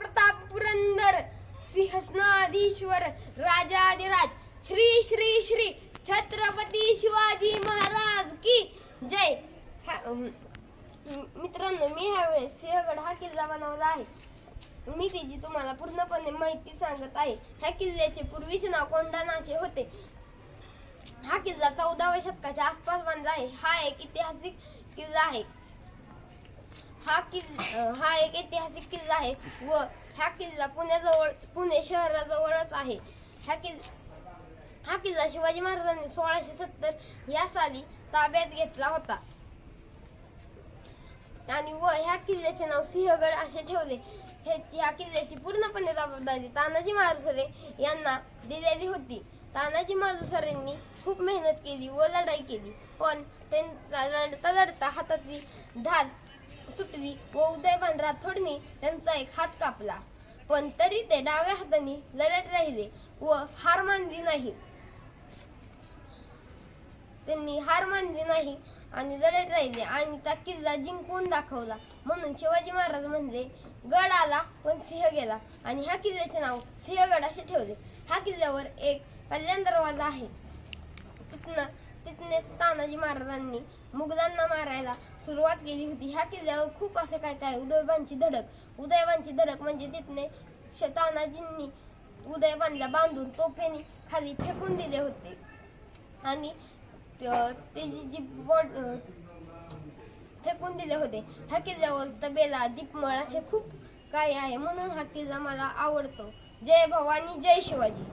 प्रताप पुरंदर सिंहस्नाधीश्वर राजाधिराज श्री श्री श्री छत्रपती शिवाजी महाराज की जय. मित्रांनो मी ह्यावेळेस सिंहगड हा किल्ला बनवला आहे. मी तिची तुम्हाला पूर्णपणे माहिती सांगत आहे. ह्या किल्ल्याचे पूर्वीचे नाव कोंढाणाचे होते. हा किल्ला चौदाव्या शतकाच्या आसपास बांधला आहे. हा एक ऐतिहासिक किल्ला आहे. हा किल्ला हा एक ऐतिहासिक किल्ला आहे व हा किल्ला पुण्याजवळ पुणे शहराजवळच आहे. हा किल्ला हा किल्ला शिवाजी महाराजांनी सोळाशे सत्तर या साली ताब्यात घेतला होता. आणि व ह्या किल्ल्याचे नाव सिंहगड असे ठेवले. हे ह्या किल्ल्याची पूर्णपणे जबाबदारी तानाजी मारुसरे यांना दिलेली होती. तानाजी मारुसरेंनी खूप मेहनत केली व लढाई केली. पण त्यांचा लढता लढता हातातली ढाल सुटली व उदयभान राठोडनी त्यांचा एक हात कापला. पण तरी ते डाव्या हाताने लढत राहिले व हार मानली नाही. त्यांनी हार मानली नाही आणि लढत राहिले आणि त्या किल्ला जिंकून दाखवला. म्हणून शिवाजी महाराज म्हणले गड आला पण सिंह गेला. आणि ह्या किल्ल्याचे नाव सिंहगड असे ठेवले. ह्या किल्ल्यावर एक कल्याण दरवाजा आहे. तिथनं तिथने तानाजी महाराजांनी मुघलांना मारायला सुरुवात केली होती. ह्या किल्ल्यावर खूप असे काय काय उदयवांची धडक. उदयवांची धडक म्हणजे तिथने तानाजींनी उदयबानला बांधून तोफेने खाली फेकून दिले होते. आणि त्याची जी बॉड फेकून दिले होते. ह्या किल्ल्यावर तबेला दीपमळ असे खूप काही आहे. म्हणून हा किल्ला मला आवडतो. जय भवानी जय शिवाजी.